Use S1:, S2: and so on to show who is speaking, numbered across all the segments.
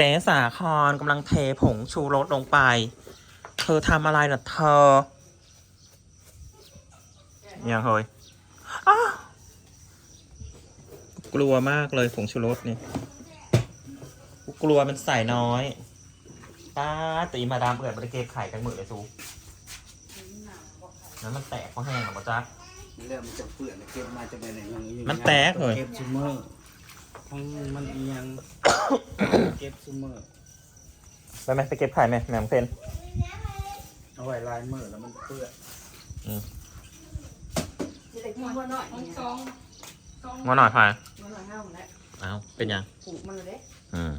S1: เจ๊สาครกำลังเทผงชูรสลงไป เธอทำอะไรน่ะเธอ ยังเฮ้ยอ้าวกลัวมากเลยผงชูรสเนี่ยกูกลัวมันใส่น้อยป้าตีมาดามเปิดบริเกตไข่กันหมือเลยซูนั้นมันแตกเพราะแห้งหรอปะจ๊ะ
S2: เรื่องมันจะเปื่อนเก็บมาจะไปไหนอย่างนี้
S1: มันแตกเลย
S2: เก็บซูเมอร์ทั้งมันเอียง เก็บซูเมอร์
S1: ไปไหมไปเก็บไข่ไหมแหม่มเพน
S2: เอาไว้ลายมือแล้วมันเปื่อน
S3: จะได้กินหัวหน่อย
S4: ต้อง
S3: เนี่ย
S4: ซองซอง
S1: งอหน่อยพาย
S3: หัวหน่อยห้าหมดแล้ว
S1: เอาเป็นยัง
S3: ปลูกมันเลยเด้
S1: อืม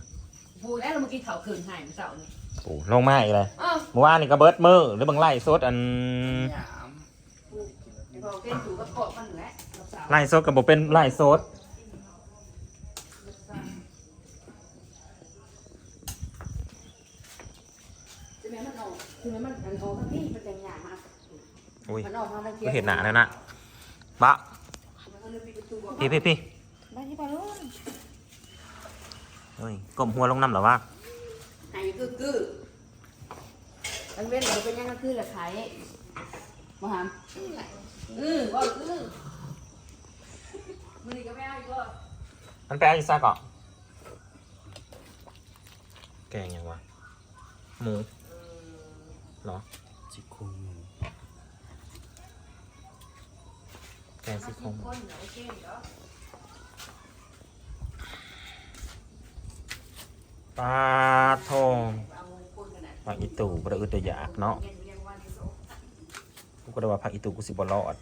S3: ปลูกแล้วเรามากินข้าวคืนหายมันเสาร์นี่
S1: โอ้ลงมาอีกเลย
S3: อ้าว
S1: เมื่อวานนี่ก็เบิร์ดมือหรือบางไล่สดอัน
S2: หยาม
S3: ปลูกไอ้พอเต้นถูกก็เกาะมันแหละเราสาว
S1: ไล่สดกับบอกเป็นไล่สด
S3: แม่มันออกคือแม่มันอันออกทั้งที่มันแต่งหยามา
S1: อุ้ย
S3: มันออกมาทั้งที่
S1: ก็เห็นหนาแล้วนะบะ
S3: มันก็เลยปิดประตูบอก
S1: พี่พี่พี่
S3: ไปที่ปลาลูก
S1: เฮ้ยกลมหัวลงน้ำเหรอวะ
S3: หายกึกกึกมันเว้นเราเป็นยังก็คือละขายมาหามอือว่าอือมันนี่ก็ไม่เอาอีกว่า
S1: มันแปลอีกซะก่อนแกงยังวะหมูเหรอ
S2: จิโครงหมู
S1: แกงซี่โครงหมู
S3: คนเหรอโอเคเหรอ
S1: ปลาทอง
S3: เอาคนกันนะ
S1: ผักอีตู่บระอึดแต่อยากเนาะ
S3: เรียนเรียนวันนี้โซ
S1: กูก็ได้ว่าผักอีตู่กูสิบรอด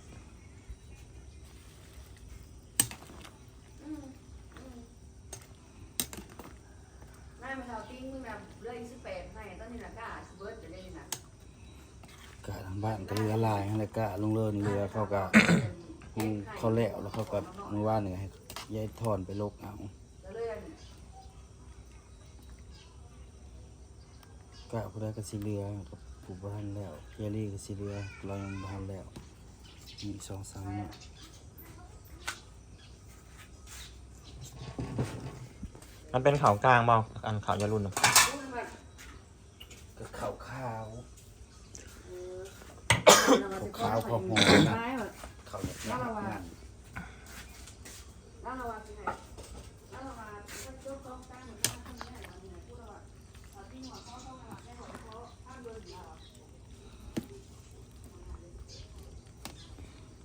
S3: นายมาเท่าติ้งมึงแบบเรื่อยสิบแปดให้ตอนนี้ละก้าสิเบิร์ดจะได้ยังไง
S2: กะทางบ้านก็เรือลายอะไรกะลงเลินเรือเขากะกูเขาแล้วแล้วเขาก็มือว่านเนี่ยให้ยายทอนไปลกเอา
S3: แล้วเรื่อย
S2: กะผู้ใดก็สิเรือกับผู้บ้านแล้วเฮียรี่ก็สิเรือเรายังบ้านแล้วมีสองสามเนี่ย
S1: มันเป็นเขากลางเปล่าอันเขายารุ่นน่ะ
S3: พูดมา
S2: ก็ขาวขาว
S3: เออ
S2: ขาวขาวหอม
S3: ร้ายแบบ
S2: ขาวแบบนั้นนั่น
S3: แล้วเราว่าที่ไหนแล้วเราว่าถ้าเจ้าต้องตั้งเหมือนกันทำเนี่ยเราเนี่ยพูดว่าตอนที่หัวเขาต้องมาได้หัวเขาถ้าเดินเรา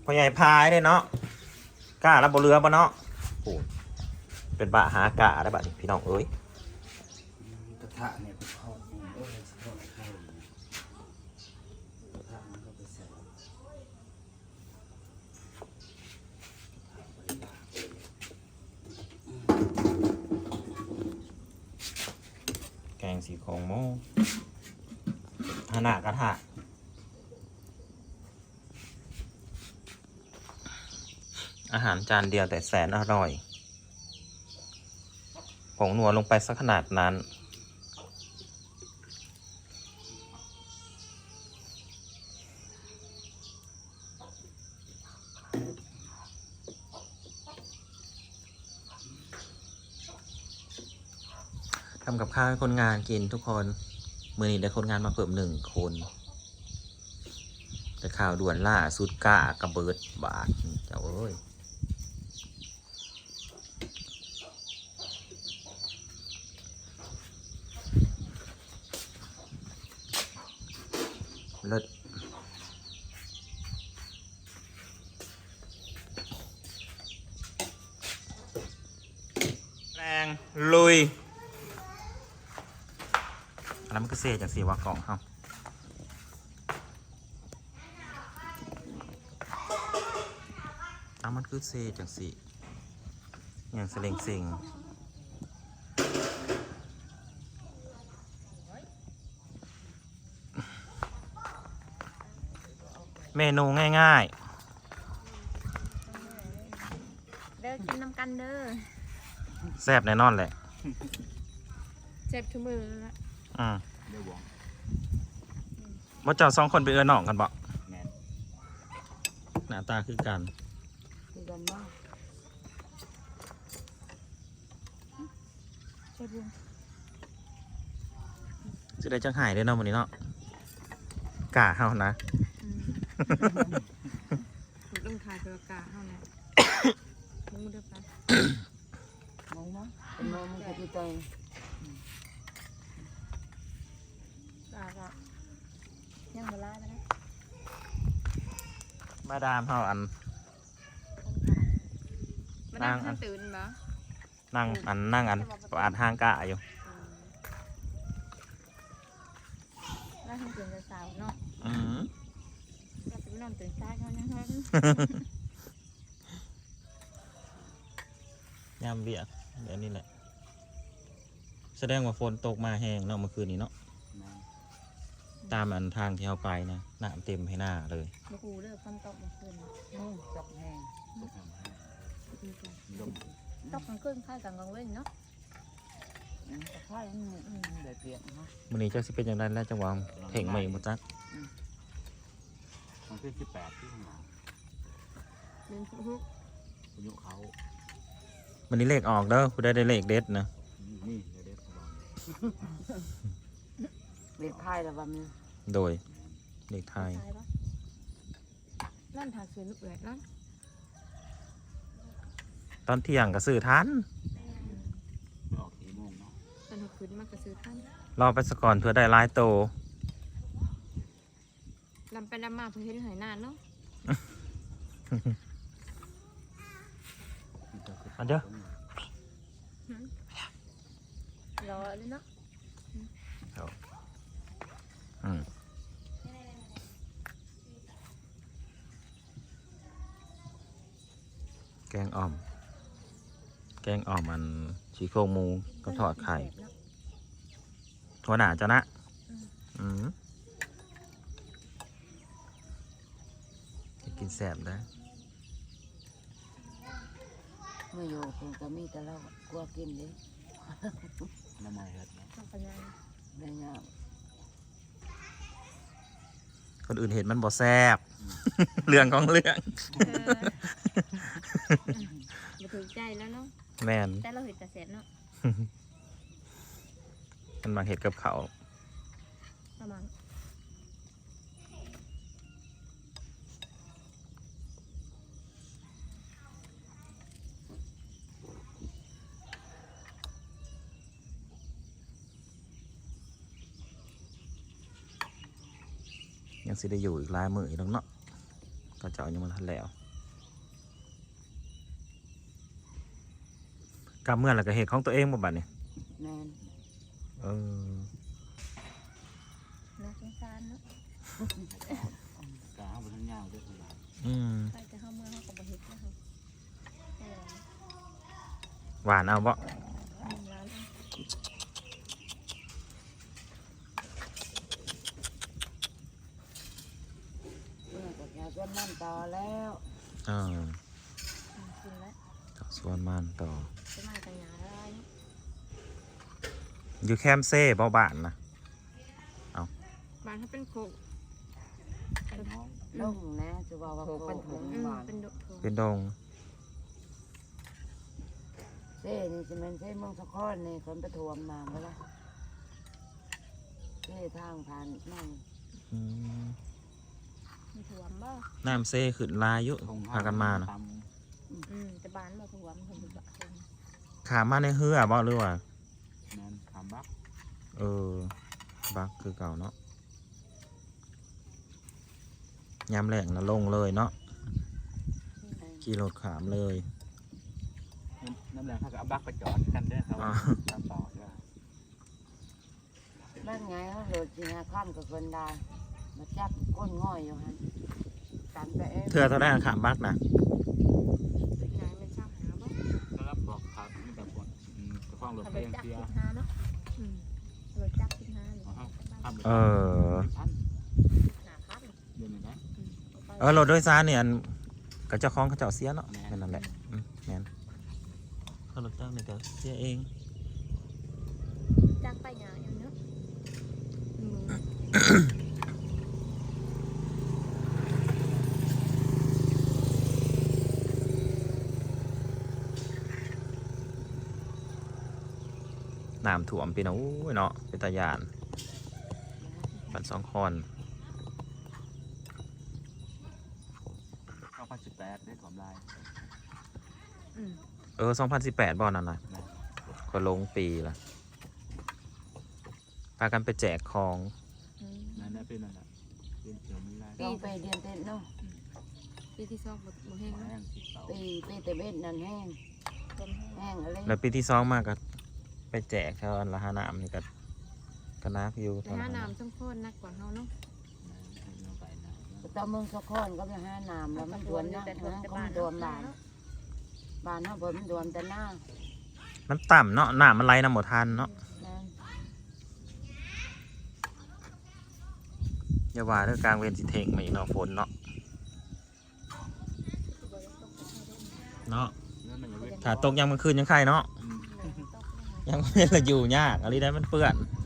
S1: พ่อใหญ่พายได้เนาะกล้าแล้วบเรือบ่เนาะโอ้เป็นบะหากาได้บะนี่พี่น้องเอ้ย
S2: กระทะเนี่ยไปทอดเองโอ้ยสิทอดไข่กระทะมันก็ไปใส่
S1: ของโครงม่หนากระทะอาหารจานเดียวแต่แสนอร่อย ผงนัวลงไปสักขนาดนั้นำกับข้าวให้คนงานกินทุกคน มือนี้ได้คนงานมาเพิ่มหนึ่งคน แต่ข่าวด่วนล่าสุดกล้ากระเบิดบาทเจ้าเอ้ยเลิศแรงลุย อันนั้นมันก็เซ่จากสีว่ากล่องเขาอันมันคือเซ่จากสีอย่างเสลงสิงเมนูง่าย
S4: เด้อกินน้ำกันเด้อ
S1: ๆ แซ่บแน่นอนแหละ
S4: เจ็บทุกมือละ
S1: อืม
S2: เดี๋ยวบอก
S1: ว่าเจ้าสองคนไปเอือน้องกันบ่
S2: แม่น
S1: หน้าตาคือกัน
S3: ดีกันมาก
S4: เจ็บบุญ
S1: จะได้จังหายได้อเนาะวันนี้เนาะกาเฮานะ
S4: อืมถูกต้องทายตัวกาเท่านั้นมึงเดือไป
S5: มองมั้งเป็นมองมันคือที่ตั ว
S4: กาก็ยังมาไล่ไปนะ
S1: มาดามเฮาอัน
S4: มานั่ง
S1: นั่งอัน
S4: ตื่นบ่
S1: นั่งอันนั่งอันอ่านห้างกะอยู่
S4: นั่งทำตื่นแต่สาวเนาะ
S1: อืม
S4: เราจะไม่นอนตื่นสายเขานะฮะ
S1: ยามเบียดเดี๋ยวนี้แหละ แสดงว่าฝนตกมาแห้งเนาะเมื่อคืนนี้เนาะ
S6: แม่น
S1: ตามอันทางที่เราไปนะน้ำเต็มให้หน้าเลย
S4: มากูเลิกฝนตกเมื่อคืน
S5: นู่นตกแห้ง
S6: ตกน้ำให้
S4: ดีจ้ะ
S6: ดม
S4: ตกกลางคืนค่ายกลางกลางเว้นเนาะ
S5: อืมแต่ข้าวยังอืมได้เปลี่ยนเนาะ
S1: วันนี้เจ้าสิเป็นอย่างไรแล้วจังหวะเพ่งไม่หมดจัก
S6: มันคือสิบแปดที่ข้างหลัง
S4: เดินฟุก
S6: อายุเขา
S1: วันนี้เลขออกเด้อคุณได้ได้เลขเด็ดนะ
S6: นี่เดี๋ยวเด็ด เขาบอก
S5: เล็ดพายแล้ววันนี้
S1: โดยเลขไท
S4: ๆ
S1: ย
S4: ตายปะนั่นถาซื้อลูกเอ๋ยนั่น
S1: ตอนเที่ยงก็ซื้อทัน
S6: ออกสี่โมงเนาะ
S4: ตอนหกคืนมากกระซื้อท่าน
S1: รอไปสก่อนเพื่อได้หลายโต
S4: ลำไปลำมาเพื่อเห็นหอยนานเนาะ
S1: อันเด้อ
S4: รอเลยเนาะ
S1: อื แกงอ่อม แกงอ่อมมันชีโครงหมูก็ทอดไข่หัวหนาจ้ะนะ อืมกินแสบนะ
S5: เมื่ออยู่คงจะมีแต่เรากลัวกินเด้
S6: น้ำมันเห็ดเนาะ
S4: ทำปัญญา
S5: ได้ยาก
S1: คนอื่นเห็นมันบ่แซบเรื่องของเรื่อง
S4: เออมาถึงใจแล้วเนาะ
S1: แมน
S4: แต่เราเห็นแต่เสร็จเนาะ
S1: มันมาเห็ดกับเขาว
S4: ประมาณ
S1: ยังสิได้อยู่อีกหลายมืออีกแล้วเนาะก็เจ้ายังมันทันแล้ว กำเมื่อแล้วก็เห็ดของตัวเองบ่บัดนี่
S5: แม่น
S1: เออ
S4: น่าสงสารเนาะ
S6: กาบนทั้งยาวด้วยคนละ
S1: อืม
S4: ใครจะเข้าเมืองเขาก็บ่เห็นนะคะเออ
S1: หวานเอาบ่
S4: หนึ่งล้าน
S5: เมื่อก็จะเป็นนั่นต่อแล้ว
S1: เออ
S4: อืมกินแล้ว
S1: กับ สวนมันต่อ
S4: จะมาแต่งงานอะไรเนาะ
S1: อยู่แคมป์เซ่บ่บ้านนะ
S4: บ้านเขาเป็นโคก
S6: น้อง
S5: ลงนะจะว่าว่าโคเป็นถุง
S4: อืม
S5: หวาน
S4: เป็นโดดโคก
S1: เป็นดง
S5: เซ่นี่จะเป็นเซ่เมืองสะคอนนี่คนไปทวมมาเมื่อไรเซ่ทางผ่านนั่น
S1: อืม
S4: มีถ่วมบ่
S1: น้ำเซ่ขึ้นลายอยู่พากันมานะ
S6: ต
S4: อืมแต่บ้านบ่ถ่วมคนอยู่บ้านคน
S1: ขามมาในเฮือบ่หรือว่าำ
S6: นั่นขามบัก
S1: เออ บักคือเก่าเนาะยามแหลงนะลงเลยเนาะขี่รถขามเลย
S6: น้ำแรงเขาก็เอาบักไปจอดกันเด้อเขา
S1: อ่า
S6: ตามต่อใช่ไหม
S5: บ้านไงเขาโหลดจีนาข้ามกับคนได้มาจับก้นง่อยอยู่ฮะกันไปเอง
S1: เธอเท่าได้ขามบักนะ เออ
S6: พัน
S4: หนาคับ
S6: เดือนหนึงนะ
S1: เออรถโดยสารเนี่ยอันกับเจ้าของเขาเจ้าเสียเนาะแม่นนั่นแหละอืมแม่นเขารถจ้างเนี่ยก็เสียเอง
S4: จักไปหยาอย่างเนาะอืม
S1: น้ำถ่วมปีนะอู้ยเนาะเป็นตายาน บันสองคอน
S6: เข้าพันสิบแปดได้ถมลาย
S4: อืม
S1: เออสองพันสิบแปดบอลนั่นนะก็ลงปีละพากันไปแจกของ
S4: อืม
S6: นั่นน่ะเป็นนั่นแหละเป็นเขียวมีลาย
S5: ต้องไปเดือนเต็มเนาะ
S4: ปีที่สองบ่บ่แห้ง
S6: แห้
S4: เนาะ
S6: งสีเสา
S5: ปีปีแต่เบ็ดนั่นแห้ง
S4: ต้นแห้ง
S5: แห้งอะไร
S1: แล้วปีที่สองมากก็ไปแจกเขาอันละห้าน้ำนี่ก็ ก็นักอยู่
S4: แต่
S1: เท่า
S4: ห้า
S1: นั้น
S4: น้ำช่องโคตรนักกว่าเฮาเนาะ
S6: ไปนะ
S5: ตอนเมืองสะคอนก็ไปหาน้ำแล้วมันดวนนะ
S4: แต่
S5: นะ
S4: แต่
S5: ก็
S4: บ้า
S5: มันนดวนบานบานเฮาบ่มันดวนแต่หน้า
S1: มันต่ำเนาะน้ำมันไหลน้ำหมดทันเนาะ
S5: นั่น
S1: อย่าว่าเรื่องกลางเวรสิเทงมาอีกเนาะฝนเนาะเนาะ
S6: แล้วมันจะเว้ย
S1: ถ้าตกยังมันคืนยังใครเนาะ
S6: อืม
S1: ยังไม่ละอยู่ยากอะไรได้มันเปื้อน
S6: เ